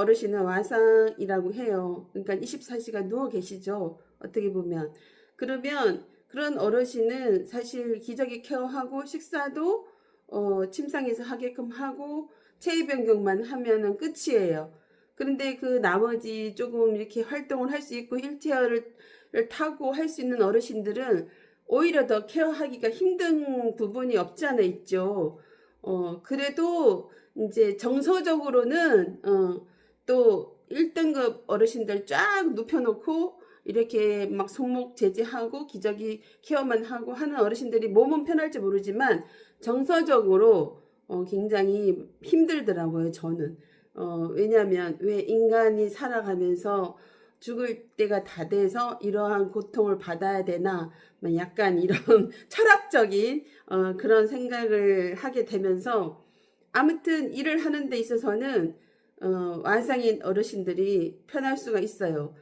어르신은 와상이라고 해요. 그러니까 24시간 누워 계시죠. 어떻게 보면. 그러면 그런 어르신은 사실 기저귀 케어하고 식사도 어, 침상에서 하게끔 하고 체위 변경만 하면은 끝이에요. 그런데 그 나머지 조금 이렇게 활동을 할 수 있고 휠체어를 를 타고 할 수 있는 어르신들은 오히려 더 케어하기가 힘든 부분이 없지 않아 있죠. 어, 그래도 이제 정서적으로는 어, 또 1등급 어르신들 쫙 눕혀놓고 이렇게 막 손목 제지하고 기저귀 케어만 하고 하는 어르신들이 몸은 편할지 모르지만 정서적으로 어, 굉장히 힘들더라고요, 저는. 어, 왜냐면 왜 인간이 살아가면서 죽을 때가 다 돼서 이러한 고통을 받아야 되나 막 약간 이런 철학적인 어, 그런 생각을 하게 되면서 아무튼 일을 하는 데 있어서는 어, 완상인 어르신들이 편할 수가 있어요.